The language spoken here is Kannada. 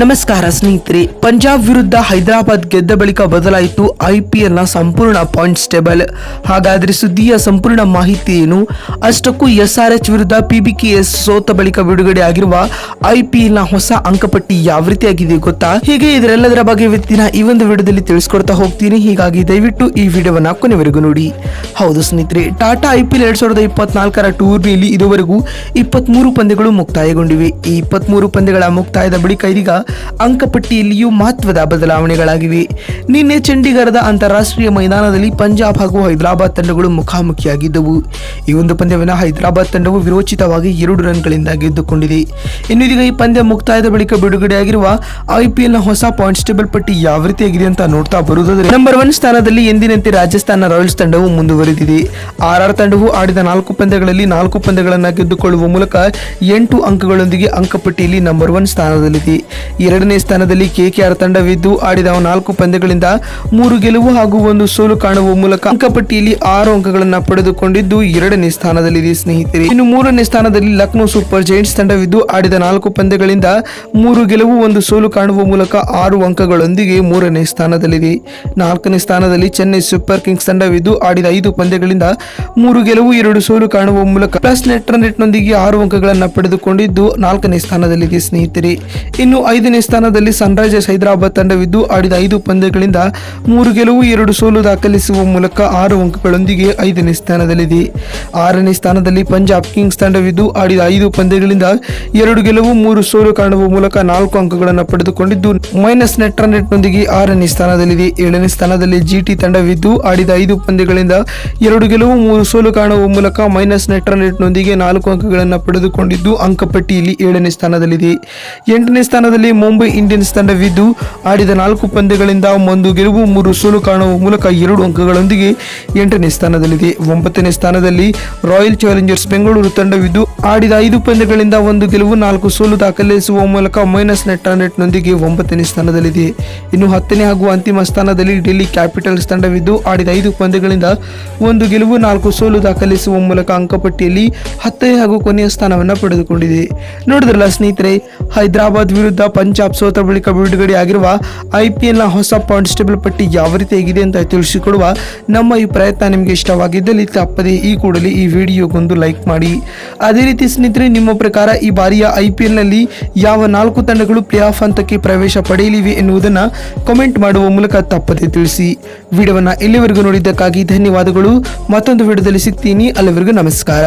ನಮಸ್ಕಾರ ಸ್ನೇಹಿತರೆ, ಪಂಜಾಬ್ ವಿರುದ್ಧ ಹೈದರಾಬಾದ್ ಗೆದ್ದ ಬಳಿಕ ಬದಲಾಯಿತು ಐಪಿಎಲ್ನ ಸಂಪೂರ್ಣ ಪಾಯಿಂಟ್ಸ್ ಟೇಬಲ್ ಹಾಗಾದ್ರೆ ಸುದ್ದಿಯ ಸಂಪೂರ್ಣ ಮಾಹಿತಿ ಏನು? ಅಷ್ಟಕ್ಕೂ ಎಸ್ ಆರ್ ಎಚ್ ವಿರುದ್ಧ ಪಿಬಿಕೆಎಸ್ ಸೋತ ಬಳಿಕ ಬಿಡುಗಡೆ ಆಗಿರುವ ಐಪಿಎಲ್ನ ಹೊಸ ಅಂಕಪಟ್ಟಿ ಯಾವ ರೀತಿಯಾಗಿದೆ ಗೊತ್ತಾ? ಹೀಗೆ ಇದರೆಲ್ಲದರ ಬಗ್ಗೆ ವ್ಯಕ್ತಿನ ಈ ಒಂದು ವಿಡಿಯೋದಲ್ಲಿ ತಿಳಿಸ್ಕೊಡ್ತಾ ಹೋಗ್ತೀನಿ. ಹೀಗಾಗಿ ದಯವಿಟ್ಟು ಈ ವಿಡಿಯೋವನ್ನ ಕೊನೆವರೆಗೂ ನೋಡಿ. ಹೌದು ಸ್ನೇಹಿತರೆ, ಟಾಟಾ ಐಪಿಎಲ್ ಎರಡ್ ಸಾವಿರದ ಇಪ್ಪತ್ನಾಲ್ಕರ ಟೂರ್ನಿಯಲ್ಲಿ ಇದುವರೆಗೂ ಇಪ್ಪತ್ಮೂರು ಪಂದ್ಯಗಳು ಮುಕ್ತಾಯಗೊಂಡಿವೆ. ಈ ಇಪ್ಪತ್ಮೂರು ಪಂದ್ಯಗಳ ಮುಕ್ತಾಯದ ಬಳಿಕ ಇದೀಗ ಅಂಕಪಟ್ಟಿಯಲ್ಲಿಯೂ ಮಹತ್ವದ ಬದಲಾವಣೆಗಳಾಗಿವೆ. ನಿನ್ನೆ ಚಂಡೀಗಢದ ಅಂತಾರಾಷ್ಟ್ರೀಯ ಮೈದಾನದಲ್ಲಿ ಪಂಜಾಬ್ ಹಾಗೂ ಹೈದರಾಬಾದ್ ತಂಡಗಳು ಮುಖಾಮುಖಿಯಾಗಿದ್ದವು. ಈ ಒಂದು ಪಂದ್ಯವನ್ನು ಹೈದರಾಬಾದ್ ತಂಡವು ವಿರೋಚಿತವಾಗಿ ಎರಡು ರನ್ಗಳಿಂದ ಗೆದ್ದುಕೊಂಡಿದೆ. ಇನ್ನು ಇದೀಗ ಈ ಪಂದ್ಯ ಮುಕ್ತಾಯದ ಬಳಿಕ ಬಿಡುಗಡೆಯಾಗಿರುವ ಐಪಿಎಲ್ನ ಹೊಸ ಪಾಯಿಂಟ್ಸ್ ಟೇಬಲ್ ಪಟ್ಟಿ ಯಾವ ರೀತಿಯಾಗಿದೆ ಅಂತ ನೋಡ್ತಾ ಬರುವುದಾದ್ರೆ, ನಂಬರ್ ಒನ್ ಸ್ಥಾನದಲ್ಲಿ ಎಂದಿನಂತೆ ರಾಜಸ್ಥಾನ ರಾಯಲ್ಸ್ ತಂಡವು ಮುಂದುವರೆದಿದೆ. ಆರ್ ಆರ್ ತಂಡವು ಆಡಿದ ನಾಲ್ಕು ಪಂದ್ಯಗಳಲ್ಲಿ ನಾಲ್ಕು ಪಂದ್ಯಗಳನ್ನು ಗೆದ್ದುಕೊಳ್ಳುವ ಮೂಲಕ ಎಂಟು ಅಂಕಗಳೊಂದಿಗೆ ಅಂಕಪಟ್ಟಿಯಲ್ಲಿ ನಂಬರ್ ಒನ್ ಸ್ಥಾನದಲ್ಲಿದೆ. ಎರಡನೇ ಸ್ಥಾನದಲ್ಲಿ ಕೆಕೆಆರ್ ತಂಡವಿದ್ದು ಆಡಿದ ನಾಲ್ಕು ಪಂದ್ಯಗಳಿಂದ ಮೂರು ಗೆಲುವು ಹಾಗೂ ಒಂದು ಸೋಲು ಕಾಣುವ ಮೂಲಕ ಅಂಕಪಟ್ಟಿಯಲ್ಲಿ ಆರು ಅಂಕಗಳನ್ನು ಪಡೆದುಕೊಂಡಿದ್ದು ಎರಡನೇ ಸ್ಥಾನದಲ್ಲಿದೆ ಸ್ನೇಹಿತರೆ. ಇನ್ನು ಮೂರನೇ ಸ್ಥಾನದಲ್ಲಿ ಲಕ್ನೋ ಸೂಪರ್ ಜೈಂಟ್ಸ್ ತಂಡವಿದ್ದು ಆಡಿದ ನಾಲ್ಕು ಪಂದ್ಯಗಳಿಂದ ಮೂರು ಗೆಲುವು, ಒಂದು ಸೋಲು ಕಾಣುವ ಮೂಲಕ ಆರು ಅಂಕಗಳೊಂದಿಗೆ ಮೂರನೇ ಸ್ಥಾನದಲ್ಲಿದೆ. ನಾಲ್ಕನೇ ಸ್ಥಾನದಲ್ಲಿ ಚೆನ್ನೈ ಸೂಪರ್ ಕಿಂಗ್ಸ್ ತಂಡವಿದ್ದು ಆಡಿದ ಐದು ಪಂದ್ಯಗಳಿಂದ ಮೂರು ಗೆಲುವು, ಎರಡು ಸೋಲು ಕಾಣುವ ಮೂಲಕ ಪ್ಲಸ್ ನೆಟ್ ರನ್ ರೇಟ್ನೊಂದಿಗೆ ಆರು ಅಂಕಗಳನ್ನು ಪಡೆದುಕೊಂಡಿದ್ದು ನಾಲ್ಕನೇ ಸ್ಥಾನದಲ್ಲಿದೆ ಸ್ನೇಹಿತರೆ. ಇನ್ನು ಐದನೇ ಸ್ಥಾನದಲ್ಲಿ ಸನ್ರೈಸರ್ಸ್ ಹೈದರಾಬಾದ್ ತಂಡವಿದ್ದು ಆಡಿದ ಐದು ಪಂದ್ಯಗಳಿಂದ ಮೂರು ಗೆಲುವು, ಎರಡು ಸೋಲು ದಾಖಲಿಸುವ ಮೂಲಕ ಆರು ಅಂಕಗಳೊಂದಿಗೆ ಐದನೇ ಸ್ಥಾನದಲ್ಲಿದೆ. ಆರನೇ ಸ್ಥಾನದಲ್ಲಿ ಪಂಜಾಬ್ ಕಿಂಗ್ಸ್ ತಂಡವಿದ್ದು ಆಡಿದ ಐದು ಪಂದ್ಯಗಳಿಂದ ಎರಡು ಗೆಲುವು, ಮೂರು ಸೋಲು ಕಾಣುವ ಮೂಲಕ ನಾಲ್ಕು ಅಂಕಗಳನ್ನು ಪಡೆದುಕೊಂಡಿದ್ದು, ಮೈನಸ್ ನೆಟ್ ರನ್ ರೇಟ್ನೊಂದಿಗೆ ಆರನೇ ಸ್ಥಾನದಲ್ಲಿದೆ. ಏಳನೇ ಸ್ಥಾನದಲ್ಲಿ ಜಿಟಿ ತಂಡವಿದ್ದು ಆಡಿದ ಐದು ಪಂದ್ಯಗಳಿಂದ ಎರಡು ಗೆಲುವು, ಮೂರು ಸೋಲು ಕಾಣುವ ಮೂಲಕ ಮೈನಸ್ ನೆಟ್ ರನ್ ರೇಟ್ನೊಂದಿಗೆ ನಾಲ್ಕು ಅಂಕಗಳನ್ನು ಪಡೆದುಕೊಂಡಿದ್ದು ಅಂಕಪಟ್ಟಿಯಲ್ಲಿ ಏಳನೇ ಸ್ಥಾನದಲ್ಲಿದೆ. ಎಂಟನೇ ಸ್ಥಾನದಲ್ಲಿ ಮುಂಬೈ ಇಂಡಿಯನ್ಸ್ ತಂಡವಿದ್ದು ಆಡಿದ ನಾಲ್ಕು ಪಂದ್ಯಗಳಿಂದ ಒಂದು ಗೆಲುವು, ಮೂರು ಸೋಲು ಕಾಣುವ ಮೂಲಕ ಎರಡು ಅಂಕಗಳೊಂದಿಗೆ ಎಂಟನೇ ಸ್ಥಾನದಲ್ಲಿದೆ. ಒಂಬತ್ತನೇ ಸ್ಥಾನದಲ್ಲಿ ರಾಯಲ್ ಚಾಲೆಂಜರ್ಸ್ ಬೆಂಗಳೂರು ತಂಡವಿದ್ದು ಆಡಿದ ಐದು ಪಂದ್ಯಗಳಿಂದ ಒಂದು ಗೆಲುವು, ನಾಲ್ಕು ಸೋಲು ದಾಖಲಿಸುವ ಮೂಲಕ ಮೈನಸ್ ನೆಟ್ ರನ್ ರೇಟ್ನೊಂದಿಗೆ ಒಂಬತ್ತನೇ ಸ್ಥಾನದಲ್ಲಿದೆ. ಇನ್ನು ಹತ್ತನೇ ಹಾಗೂ ಅಂತಿಮ ಸ್ಥಾನದಲ್ಲಿ ಡೆಲ್ಲಿ ಕ್ಯಾಪಿಟಲ್ಸ್ ತಂಡವಿದ್ದು, ಆಡಿದ ಐದು ಪಂದ್ಯಗಳಿಂದ ಒಂದು ಗೆಲುವು, ನಾಲ್ಕು ಸೋಲು ದಾಖಲಿಸುವ ಮೂಲಕ ಅಂಕಪಟ್ಟಿಯಲ್ಲಿ ಹತ್ತನೇ ಹಾಗೂ ಕೊನೆಯ ಸ್ಥಾನವನ್ನು ಪಡೆದುಕೊಂಡಿದೆ. ನೋಡಿದ್ರಲ್ಲ ಸ್ನೇಹಿತರೆ, ಹೈದರಾಬಾದ್ ವಿರುದ್ಧ ಪಂಜಾಬ್ ಸೋತ ಬಳಿಕ ಬಿಡುಗಡೆ ಆಗಿರುವ ಐಪಿಎಲ್ನ ಹೊಸ ಪಾಯಿಂಟ್ಸ್ ಪಟ್ಟಿ ಯಾವ ರೀತಿಯಾಗಿದೆ ಅಂತ ತಿಳಿಸಿಕೊಡುವ ನಮ್ಮ ಈ ಪ್ರಯತ್ನ ನಿಮಗೆ ಇಷ್ಟವಾಗಿದ್ದಲ್ಲಿ ತಪ್ಪದೆ ಈ ಕೂಡಲೇ ಈ ವಿಡಿಯೋಗೊಂದು ಲೈಕ್ ಮಾಡಿ. ಅದೇ ರೀತಿ ಸ್ನೇಹಿತರೆ, ನಿಮ್ಮ ಪ್ರಕಾರ ಈ ಬಾರಿಯ ಐ ನಲ್ಲಿ ಯಾವ ನಾಲ್ಕು ತಂಡಗಳು ಪ್ಲೇ ಆಫ್ ಹಂತಕ್ಕೆ ಪ್ರವೇಶ ಪಡೆಯಲಿವೆ ಎನ್ನುವುದನ್ನ ಕಮೆಂಟ್ ಮಾಡುವ ಮೂಲಕ ತಪ್ಪದೆ ತಿಳಿಸಿ. ವಿಡಿಯೋವನ್ನ ಇಲ್ಲಿವರೆಗೂ ನೋಡಿದ್ದಕ್ಕಾಗಿ ಧನ್ಯವಾದಗಳು. ಮತ್ತೊಂದು ವಿಡಿಯೋದಲ್ಲಿ ಸಿಗ್ತೀನಿ. ಅಲ್ಲಿವರೆಗೂ ನಮಸ್ಕಾರ.